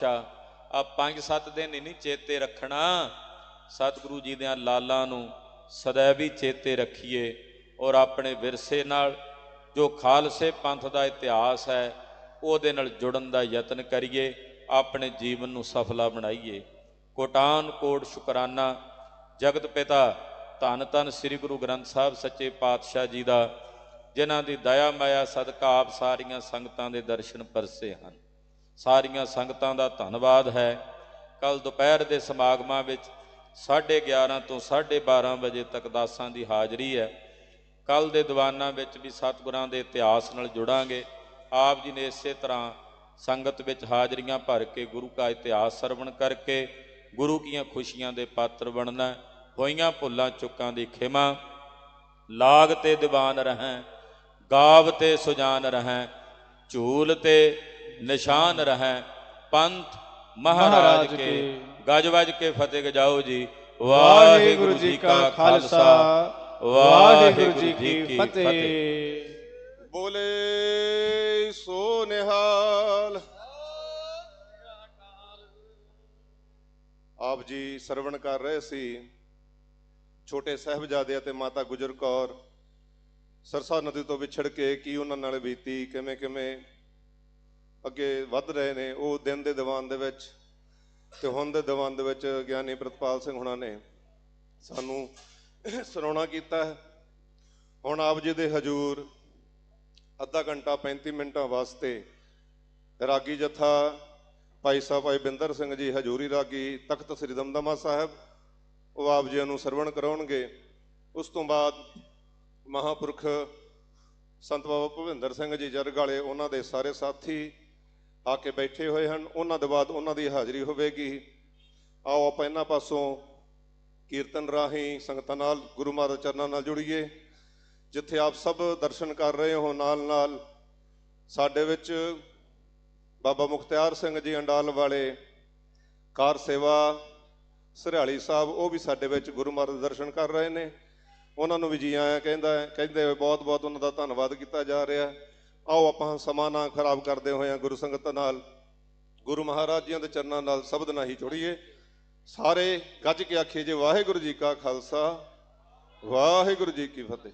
ਅੱਛਾ ਆ ਪੰਜ ਸੱਤ ਦਿਨ ਹੀ ਨਹੀਂ ਚੇਤੇ ਰੱਖਣਾ। ਸਤਿਗੁਰੂ ਜੀ ਦੇ ਲਾਲਾਂ ਨੂੰ ਸदैव ਹੀ ਚੇਤੇ ਰੱਖੀਏ ਔਰ ਆਪਣੇ ਵਿਰਸੇ ਨਾਲ ਜੋ ਖਾਲਸੇ ਪੰਥ ਦਾ ਇਤਿਹਾਸ ਹੈ, ਉਹਦੇ ਨਾਲ ਜੁੜਨ ਦਾ ਯਤਨ ਕਰੀਏ, ਆਪਣੇ ਜੀਵਨ ਨੂੰ ਸਫਲਾ ਬਣਾਈਏ। ਕੋਟਾਨ ਕੋਟ ਸ਼ੁਕਰਾਨਾ। ਜਗਤ ਪਿਤਾ, ਧੰਨ ਧੰਨ ਸ੍ਰੀ ਗੁਰੂ ਗ੍ਰੰਥ ਸਾਹਿਬ ਸੱਚੇ ਪਾਤਸ਼ਾਹ ਜੀ ਦਾ, ਜਿਨ੍ਹਾਂ ਦੀ ਦਇਆ, ਮਾਇਆ, ਸਦਕਾ ਆਪ ਸਾਰੀਆਂ ਸੰਗਤਾਂ ਦੇ ਦਰਸ਼ਨ ਪਰਸੇ ਹਨ। ਸਾਰੀਆਂ ਸੰਗਤਾਂ ਦਾ ਧੰਨਵਾਦ ਹੈ। ਕੱਲ ਦੁਪਹਿਰ ਦੇ ਸਮਾਗਮਾਂ ਵਿੱਚ 11:30 ਤੋਂ 12:30 ਵਜੇ ਤੱਕ ਦਾਸਾਂ ਦੀ ਹਾਜ਼ਰੀ ਹੈ। ਕੱਲ ਦੇ ਦੀਵਾਨਾਂ ਵਿੱਚ ਵੀ ਸਤਿਗੁਰਾਂ ਦੇ ਇਤਿਹਾਸ ਨਾਲ ਜੁੜਾਂਗੇ। ਆਪ ਜੀ ਨੇ ਇਸੇ ਤਰ੍ਹਾਂ ਸੰਗਤ ਵਿੱਚ ਹਾਜ਼ਰੀਆਂ ਭਰ ਕੇ ਗੁਰੂ ਕਾ ਇਤਿਹਾਸ ਸਰਵਣ ਕਰਕੇ ਗੁਰੂ ਕੀਆਂ ਖੁਸ਼ੀਆਂ ਦੇ ਪਾਤਰ ਬਣਨਾ ਹੋਈਆਂ ਭੁੱਲਾਂ ਚੁੱਕਾਂ ਦੀ ਖਿਮਾ। ਲਾਗ ਤੇ ਦੀਵਾਨ ਰਹੈਂ, ਗਾਵ ਤੇ ਸੁਜਾਨ ਰਹੈਂ, ਝੂਲ ਤੇ ਨਿਸ਼ਾਨ ਰਹੈਂ। ਪੰਥ ਮਹਾਰਾਜ ਕੇ ਕੇ ਗਜ ਵਜ ਕੇ ਫਤਿਹ ਗਜਾਓ ਜੀ। ਵਾਹਿਗੁਰੂ ਜੀ ਕਾ ਖਾਲਸਾ। ਵਾਹਿਗੁਰੂ ਜੀ ਕੀ ਫਤਿਹ। ਬੋਲੇ ਸੋ ਨਿਹਾਲ। ਆਪ ਜੀ ਸਰਵਣ ਕਰ ਰਹੇ ਸੀ। ਛੋਟੇ ਸਾਹਿਬਜ਼ਾਦੇ ਅਤੇ ਮਾਤਾ ਗੁਜਰ ਕੌਰ ਸਰਸਾ ਨਦੀ ਤੋਂ ਵਿਛੜ ਕੇ ਕੀ ਉਹਨਾਂ ਨਾਲ ਬੀਤੀ ਕਿਵੇਂ ਕਿਵੇਂ ਅੱਗੇ ਵੱਧ ਰਹੇ ਨੇ, ਉਹ ਦਿਨ ਦੇ ਦੀਵਾਨ ਦੇ ਵਿੱਚ ਤੇ ਹੁਣ ਦੇ ਦੀਵਾਨ ਦੇ ਵਿੱਚ ਗਿਆਨੀ ਪ੍ਰਤਪਾਲ ਸਿੰਘ ਹੁਣਾਂ ਨੇ ਸਾਨੂੰ ਸੁਣਾਉਣਾ ਕੀਤਾ ਹੈ। ਹੁਣ ਆਪ ਜੀ ਦੇ ਹਜੂਰ ਅੱਧਾ ਘੰਟਾ 35 ਮਿੰਟਾਂ ਵਾਸਤੇ ਰਾਗੀ ਜਥਾ ਭਾਈ ਸਾਹਿਬ ਭਾਈ ਬਿੰਦਰ ਸਿੰਘ ਜੀ ਹਜੂਰੀ ਰਾਗੀ ਤਖਤ ਸ੍ਰੀ ਦਮਦਮਾ ਸਾਹਿਬ, ਉਹ ਆਪ ਜੀ ਨੂੰ ਸਰਵਣ ਕਰਾਉਣਗੇ। ਉਸ ਤੋਂ ਬਾਅਦ ਮਹਾਪੁਰਖ ਸੰਤ ਬਾਬਾ ਭੁਪਿੰਦਰ ਸਿੰਘ ਜੀ ਜਰਗ ਵਾਲੇ ਉਹਨਾਂ ਦੇ ਸਾਰੇ ਸਾਥੀ ਆ ਕੇ ਬੈਠੇ ਹੋਏ ਹਨ, ਉਹਨਾਂ ਦੇ ਬਾਅਦ ਉਹਨਾਂ ਦੀ ਹਾਜ਼ਰੀ ਹੋਵੇਗੀ। ਆਓ ਆਪਾਂ ਇਹਨਾਂ ਪਾਸੋਂ ਕੀਰਤਨ ਰਾਹੀਂ ਸੰਗਤਾਂ ਨਾਲ, ਗੁਰੂ ਮਹਾਰਾਜ ਚਰਨਾਂ ਨਾਲ ਜੁੜੀਏ। ਜਿੱਥੇ ਆਪ ਸਭ ਦਰਸ਼ਨ ਕਰ ਰਹੇ ਹੋ ਨਾਲ ਨਾਲ ਸਾਡੇ ਵਿੱਚ ਬਾਬਾ ਮੁਖਤਿਆਰ ਸਿੰਘ ਜੀ ਅੰਡਾਲ ਵਾਲੇ, ਕਾਰ ਸੇਵਾ ਸਰਿਆਲੀ ਸਾਹਿਬ, ਉਹ ਵੀ ਸਾਡੇ ਵਿੱਚ ਗੁਰੂ ਮਹਾਰਾਜ ਦਰਸ਼ਨ ਕਰ ਰਹੇ ਨੇ। ਉਹਨਾਂ ਨੂੰ ਵੀ ਜੀ ਆਇਆਂ ਕਹਿੰਦਾ ਕਹਿੰਦੇ ਹੋਏ ਬਹੁਤ ਬਹੁਤ ਉਹਨਾਂ ਦਾ ਧੰਨਵਾਦ ਕੀਤਾ ਜਾ ਰਿਹਾ। ਹੈ। ਆਓ ਆਪਾਂ ਸਮਾਂ ਨਾ ਖਰਾਬ ਕਰਦੇ ਹੋਏ ਗੁਰੂ ਸੰਗਤ ਨਾਲ, ਗੁਰੂ ਮਹਾਰਾਜ ਜੀਆਂ ਦੇ ਚਰਨਾਂ ਨਾਲ ਸ਼ਬਦ ਨਾਲ ਹੀ ਜੁੜੀਏ। ਸਾਰੇ ਗੱਜ ਕੇ ਆਖੀਏ ਜੇ, ਵਾਹਿਗੁਰੂ ਜੀ ਕਾ ਖਾਲਸਾ, ਵਾਹਿਗੁਰੂ ਜੀ ਕੀ ਫਤਿਹ।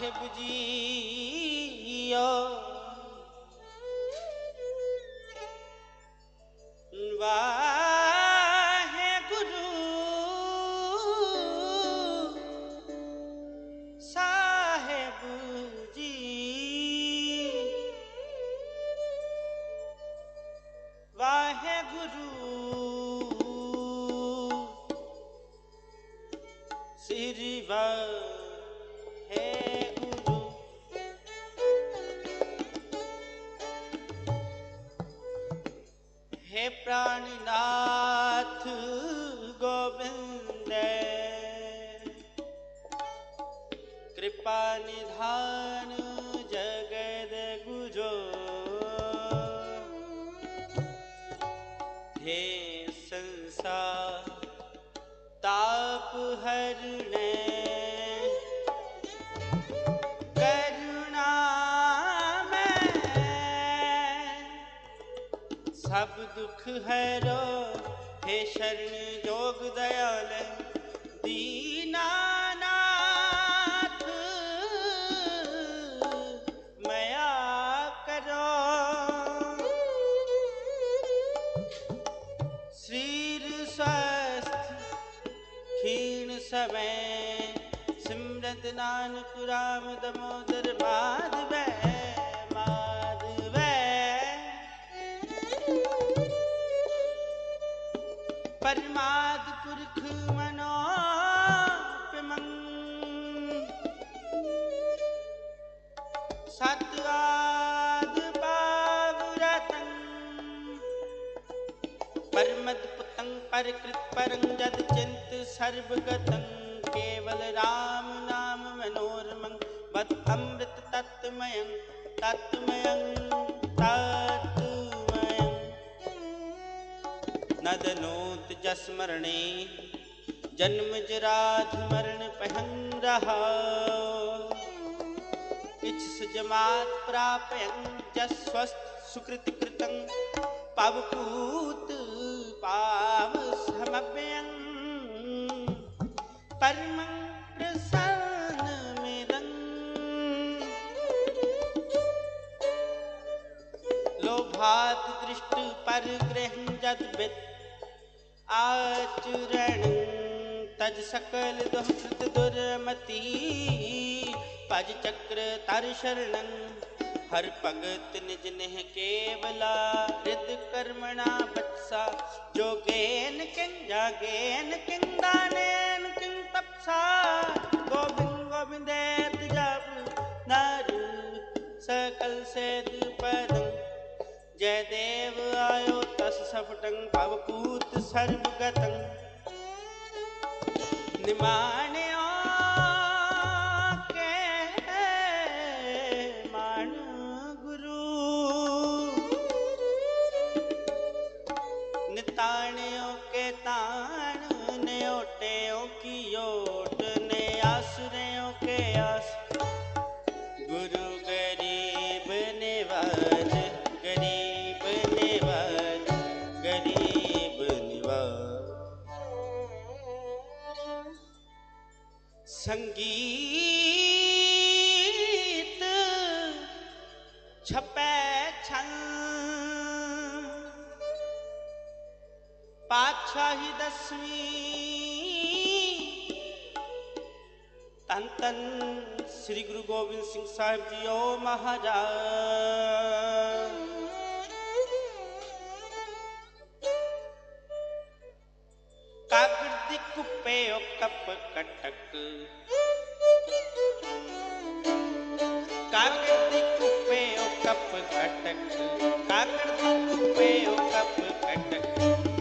साहिब जी सब दुख हरो हे शरण जोग दयाल दीनानाथ मया करो शरीर स्वस्थ क्षीण समय सिमरत नानक राम ਸਤਵਾਦ ਪਾਵੁਰਤੰ ਪਰਮਦ ਪੁਤੰ ਪਰਕ੍ਰਿਤ ਪਰੰ ਜਦ ਚਿੰਤ ਸਰਬਗਤੰ ਕੇਵਲ RAM ਨਾਮ ਮਨੋਰਮੰ ਬਦ ਅੰਮ੍ਰਿਤ ਤਤਮਯੰ ਤਤਮਯੰ ਤਤਮਯੰ। ਨਦਨੋਤ ਜਸਮਰਣੇ ਜਨਮ ਜਰਾਤ ਮਰਨ ਪਹਿੰ ਰਹਾ। सुजमात प्रापयं जस स्वस्थ सुकृत कृतं पवपूत पाव समव्यं परमं प्रसन्न मिदं लोभात दृष्ट परग्रहं जद्वित आचरण तज सकल दुष्कृत दुर्मति ਭਜ ਚੱਕਰ ਤਰ ਸ਼ਰਣੰ। ਹਰ ਭਗਤ ਨਿਜ ਨਹਿ ਕੇਵਲਾ ਰਿਦ ਕਰਮਣਾ ਬਤਸਾ ਜੋਗੇਨ ਕਿੰ ਜਾਗੇਨ ਕਿੰ ਦਾਨੇਨ ਕਿੰ ਤਪਸਾ। ਗੋਬਿੰਦ ਗੋਬਿੰਦੇ ਤਜਾਪ ਨਾਰੂ, ਸਕਲ ਸੇਦ ਪਦੰ ਜੈ ਦੇਵ ਆਇਓ ਤਸ ਸਫਟੰ, ਭਵ ਕੂਤ ਸਰਬ ਗਤੰ। ਨਿਮਾਣੇ ਸਿੰਘ ਮਹਾਰਾਜ। ਕਾਗੜ ਦੀ ਕੁੱਪੇ ਉਹ ਕੱਪ ਕਟਕ ਕਾਗੜ ਦੀ ਕੁੱਪੇ ਉਹ ਕੱਪ ਕਟਕ ਕਾਗੜ ਦੀ ਕੁੱਪੇ ਉਹ ਕੱਪ ਕਟਕ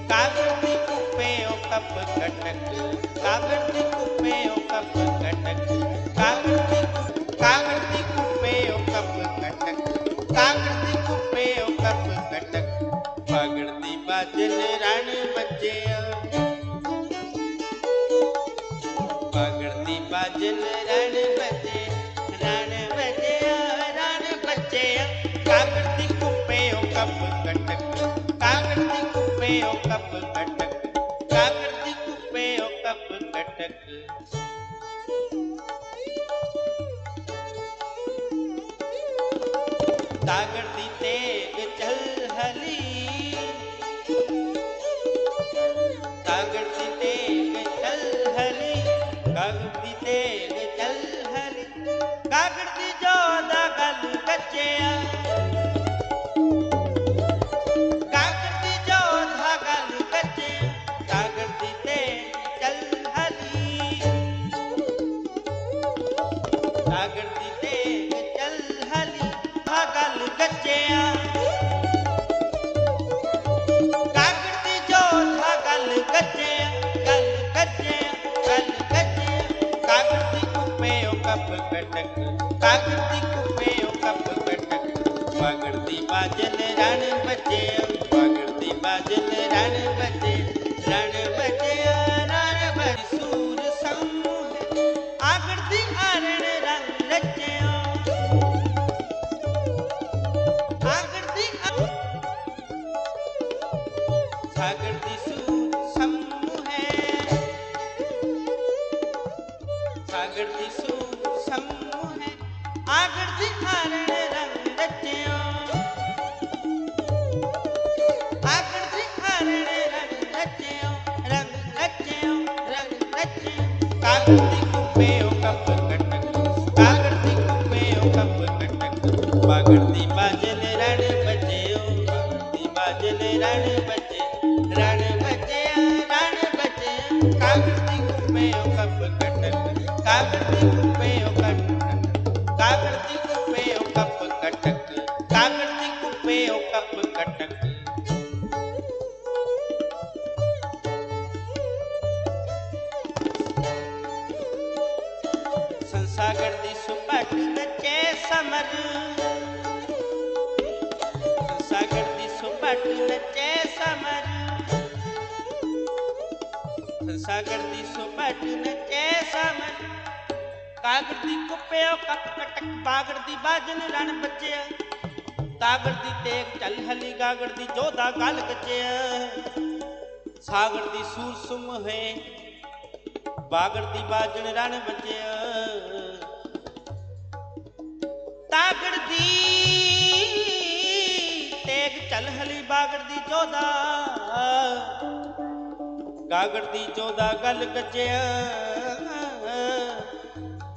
ਕਾਗੜ ਦੀ ਕੁੱਪੇ ਉਹ ਕੱਪ ਕਟਕ ਕਾਗੜ ਦੀ ਕੁੱਪੇ ਉਹ ਕੱਪ ਕਟਕ ਕੁੱਪੇ ਕੱਪ ਕਟਕ ਕਾਗੜ ਦੀ ਕੁੱਪੇ ਉਹ ਕੱਪ ਕਟਕ ਕਾਗੜ ਦੀ ਕੁੱਪੇ ਉਹ ਕੱਪ ਕਟਕ ਕਾਗੜ ਦੀ ਤੇਗ ਚਲ ਹਲੀ, ਕਾਗੜ ਦੀ ਤੇਗ ਚਲ ਹਲੀ, ਕਾਗੜ ਦੀ ਤੇਗ ਚਲ ਹਲੀ ਕਾਗੜ ਦੀ ਜੋਦਾ ਗਲ ਕੱਚਿਆ। ਬਟਕ ਤਾਕਤੀ ਕੁਪੇ ਉਹ ਕੱਪ ਬਟਕ ਪਗੜਦੀ ਬਾਜਨ ਰਣ ਬੱਜੇ ਬਾਗੜ ਦੀ ਬਾਜਨ ਰਣ ਬਜਿਓ ਦੀ ਬਾਜਨ ਰਣ ਬਜੇ ਸਾਗਰ ਦੀ ਸੁਪਟ ਨਚੇ ਸਮਰ ਕਾਗੜ ਦੀ ਕੁੱਪਿਓ ਕੱਪ ਕਟਕ ਬਾਗੜ ਦੀ ਬਾਜਨ ਰਣ ਬੱਜਿਆ। ਕਾਗੜ ਦੀ ਤੇਗ ਚੱਲ ਹਲੀ ਗਾਗਰ ਦੀ ਜੋਦਾ ਗਲ ਗੱਜਿਆ। ਸਾਗਰ ਦੀ ਸੂਰ ਸੁਮ ਹੈ ਬਾਗਰ ਦੀ ਬਾਜਣ ਰਣ ਬੱਜਿਆ। ਤਾਗੜ ਦੀ ਤੇਗ ਚੱਲ ਹਲੀ ਬਾਗੜ ਦੀ ਜੋਦਾ ਗਾਗੜ ਦੀ ਜੋਦਾ ਗੱਲ ਗੱਜਿਆ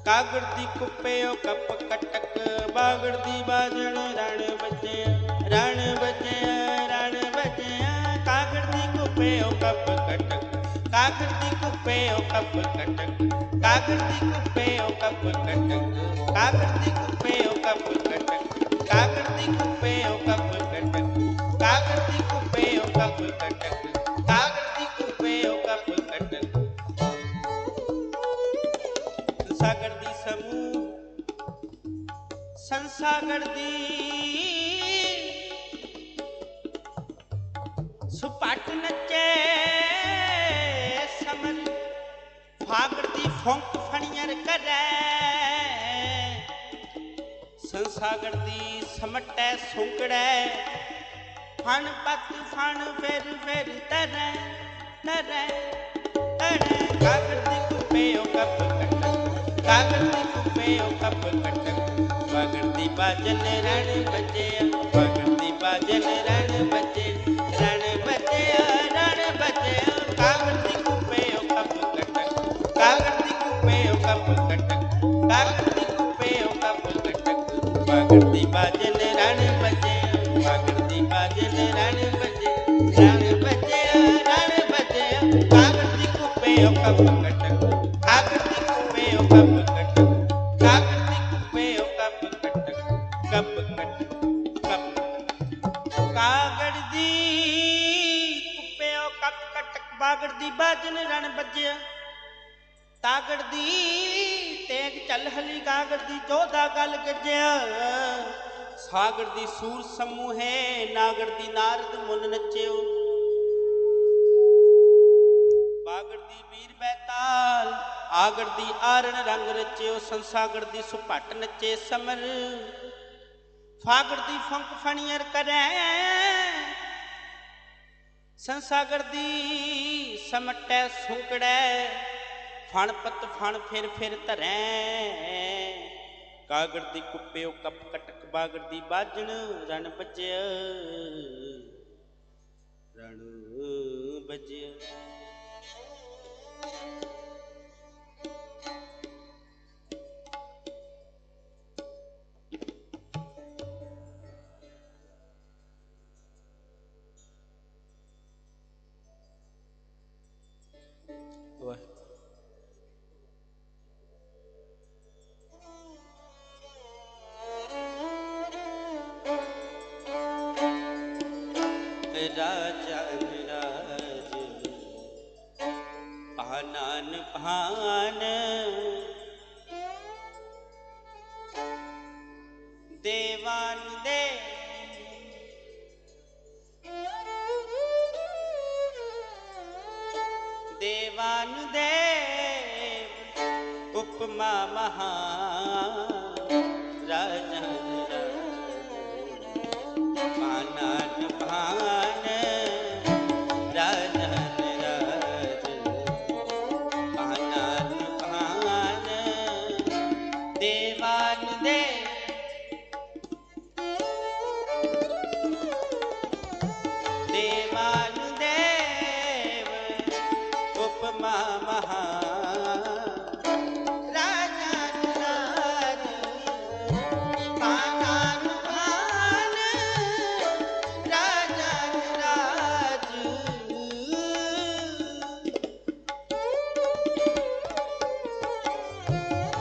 ਕਾਗੜ ਦੀ ਕੁੱਪੇ ਉਹ ਕੱਪ ਕਟਕ, ਬਾਗੜ ਦੀ ਬਾਜਣ ਰਣ ਬੱਜਿਆ ਰਣ ਬੱਜਿਆ ਰਣ ਬੱਜਿਆ ਕਾਗੜ ਦੀ ਕੁੱਪੇ ਉਹ ਕੱਪ ਕਟਕ, ਕਾਗੜ ਦੀ ਕੁੱਪੇ ਉਹ ਕੱਪ ਕਟਕ, ਕਾਗੜ ਦੀ ਕੁੱਪੇ ਉਹ ਕੱਪ ਕਟਕ, ਕਾਗੜ ਦੀ ਕੁੱਪੇ ਉਹ ਕੱਪ ਕਟਕ, ਕਾਗੜ ਦੀ ਕੁੱਪੇ ਉਹ ਕੱਪ ਕਟਕ, ਕਾਗੜ ਦੀ ਕੁੱਪੇ ਕੱਪ ਕਟਕ। ਸਾਗਰ ਦੀ ਸੁਪਟ ਨੱਚੇ ਸਮਰ, ਫਾਗੜ ਦੀ ਫੌਂਕ ਫਣੀਆਂ ਕਰੈ ਸੰਸਾਗਰ ਦੀ ਸਮਟੈ ਸੁੰਕੜੈ ਫਣ ਪਤ ਫਣ ਫਿਰ ਫਿਰ ਤਰੈ ਤਰੈ ਤਰੈ। ਬਾਗੜ ਦੀ ਬਾਜਨ ਰਣ ਬੱਜਿਆ ਬਾਗੜ ਦੀ ਰਣ ਬੱਜੇ, ਰਣ ਬੱਜਿਆ ਰਣ ਬੱਜਿਆ। ਕਾਗੜ ਦੀ ਕੁੱਪੇ ਕਟਕ ਕਾਗੜ ਦੀ ਕੁੱਪੇ ਕਟਕ ਕਾਗੜ ਦੀ ਕੁੱਪੇ ਕਟਕ ਬਾਗੜ ਦੀ ਰਣ ਬੱਜਿਆ ਬਾਗੜ ਦੀ ਰਣ ਬੱਜੇ, ਰਣ ਬੱਜਿਆ ਰਣ ਬੱਜਿਆ ਕਾਗੜ ਦੀ ਕੁੱਪੇ ਕਟਕ ਬਾਜਨ ਰਣ ਬੱਜਿਆ। ਤਾਗੜ ਦੀ ਤੇਗ ਚੱਲ ਹਲੀ ਗਾਗੜ ਦੀ ਜੋਧਾ ਗਲ ਗੱਜਿਆ। ਸਾਗੜ ਦੀ ਸੂਰ ਸਮੂਹੇ ਨਾਗੜ ਦੀ ਨਾਰਦ ਮੁਨ ਨੱਚਿਓ। ਬਾਗੜ ਦੀ ਵੀਰ ਬੈਤਾਲ, ਆਗੜ ਦੀ ਆਰਣ ਰੰਗ ਰਚਿਓ। ਸੰਸਾਗੜ ਦੀ ਸੁਪਟ ਨੱਚੇ ਸਮਰ, ਫਾਗੜ ਦੀ ਫੰਕ ਫਣੀਅਰ ਕਰੈ। ਸੰਸਾਗਰ ਦੀ ਸਮਟੈ ਸੁੰਕੜੈ, ਫਣ ਪਤ ਫਣ ਫਿਰ ਫਿਰ ਧਰੈ। ਕਾਗੜ ਦੀ ਕੁੱਪੇ ਉਹ ਕੱਪ ਕਟਕ, ਬਾਗੜ ਦੀ ਬਾਜਣ ਰਣ ਬੱਜਿਆ। ਰਣ ਬਚਿਆ ಉಪಮಾ ಮಹಾ है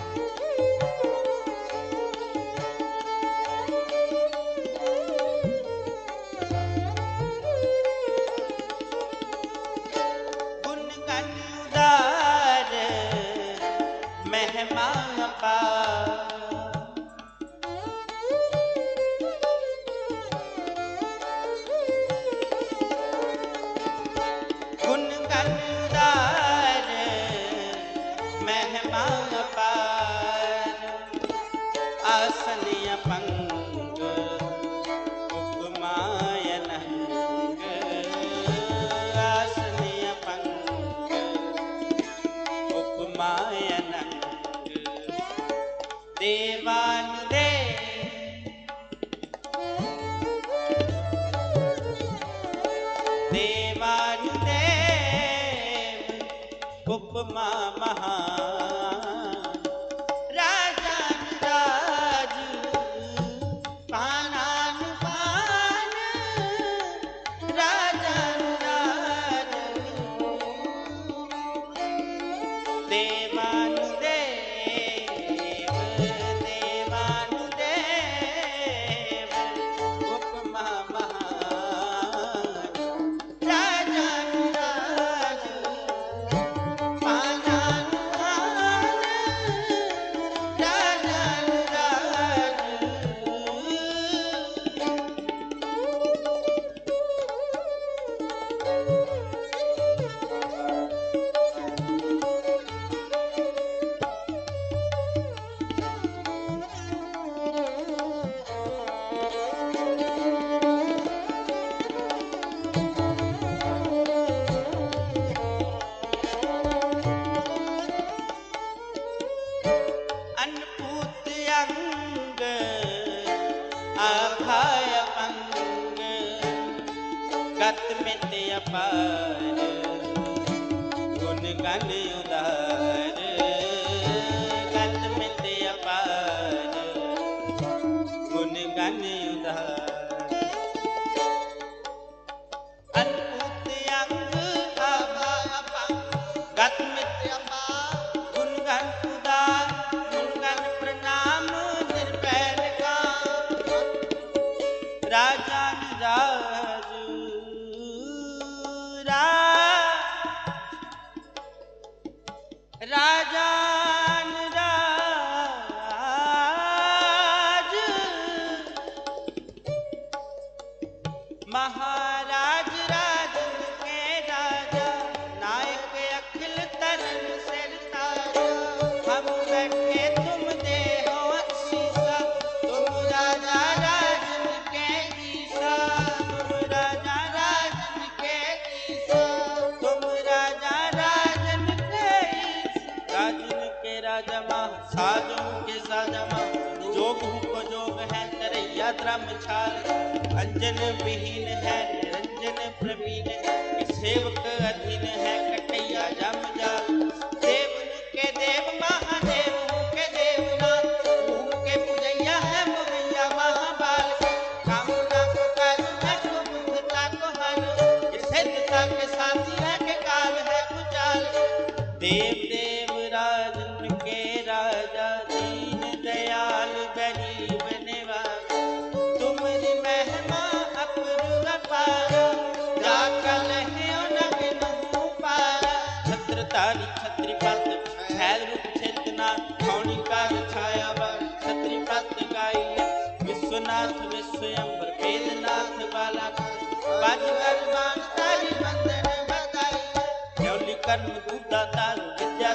ਦੇਵਾਨ ਦੇ। ਦੇਵਾਨ ਉਪਮਾ ਮਹਾ ਗੁਣ ਗਾਣੇ ਉਧਾਰ। ਰੰਜਨ ਵਿਹੀਨ ਹੈ ਨਿਰੰਜਨ ਪ੍ਰਵੀਨ ਸੇਵਕ ਅਧੀਨ ਹੈ ਕਟਿਆ ਜਮ ਜਾ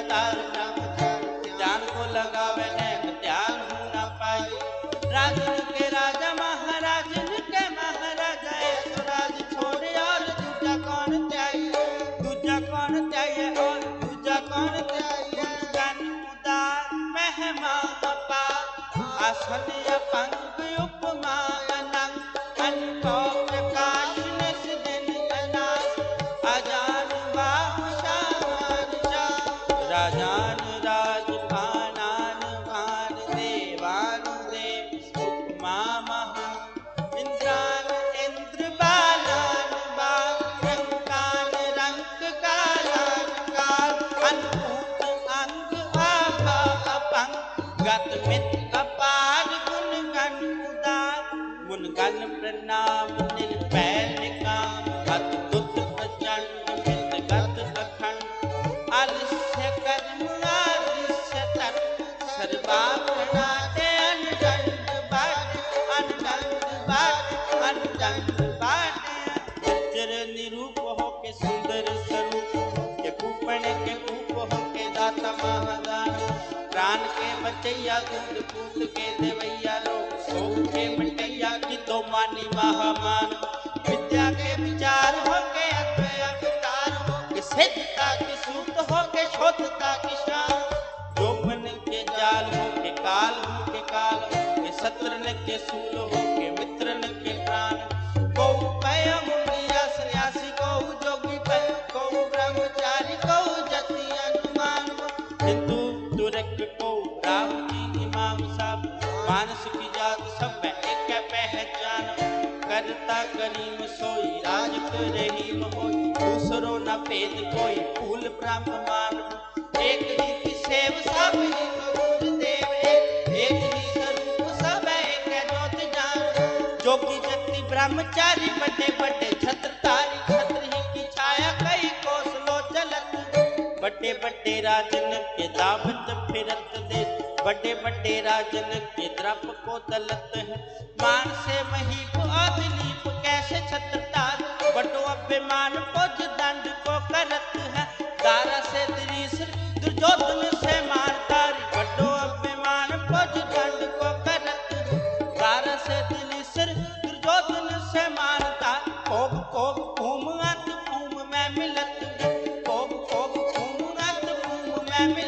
તાર નામ ધ્યાન કો લગાવે ને ધ્યાન હું ના પાઈ રાજ કે રાજા મહારાજ કે મહારાજા એ તો રાજ છોડે ઓર દૂજા કોણ ત્યાઈ દૂજા કોણ ત્યાઈ ઓર દૂજા કોણ ત્યાઈ ગાન ઉદાર મહેમા અપાર આસનિયા પંખ निरूप हो के सुंदर स्वरूप, के कूपण के कूप हो के दाता महादान प्राण के बचैया दूध पूत के देवैया लोग। सोख के मटैया की दो मानी महामान। विद्या के विचार हो के अवतार हो के सिद्धता की सूत हो के शोधता की शान। जोपन के जाल हो के काल हो के काल हो के शत्रन के सूल हो करीम सोई, राज रहीम हो दूसरो न भेद कोई फूल ब्रह्म मान। एक ही की सेव सब ही गुरु देव। एक ही स्वरूप सब एक ज्योत जान। जोगी जति ब्रह्मचारी बड़े बड़े छत्रधारी। छत्र की छाया कई कोसलो चलत बड़े बड़े राजन के दावत फिरत दे। बड़े बड़े राजन के द्रप को दलत है। मान से महीप छत्रधार बेमान को दंड को करत है। तारा से दृश्य दुर्योधन से मार तारी बड़ो अभिमान को दंड को करत तारा से दृश्य दुर्योधन से मारता। कोब कोब घूम अत घूम में मिलत कोब कोब घूम अत घूम में मिलत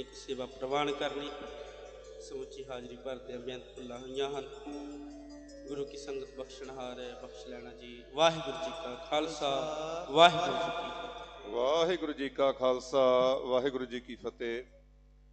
ਸੰਗਤ ਸੇਵਾ ਪ੍ਰਵਾਨ ਕਰਨੀ। ਸਮੁੱਚੀ ਹਾਜ਼ਰੀ ਭਰਦੇ ਬੇਅੰਤ ਭੁੱਲਾਂ ਹੋਈਆਂ ਹਨ। ਗੁਰੂ ਕੀ ਸੰਗਤ ਬਖਸ਼ਣਹਾਰ ਹੈ, ਬਖਸ਼ ਲੈਣਾ ਜੀ। ਵਾਹਿਗੁਰੂ ਜੀ ਕਾ ਖਾਲਸਾ, ਵਾਹਿਗੁਰੂ ਜੀ ਕੀ ਫਤਿਹ। ਵਾਹਿਗੁਰੂ ਜੀ ਕਾ ਖਾਲਸਾ, ਵਾਹਿਗੁਰੂ ਜੀ ਕੀ ਫਤਿਹ।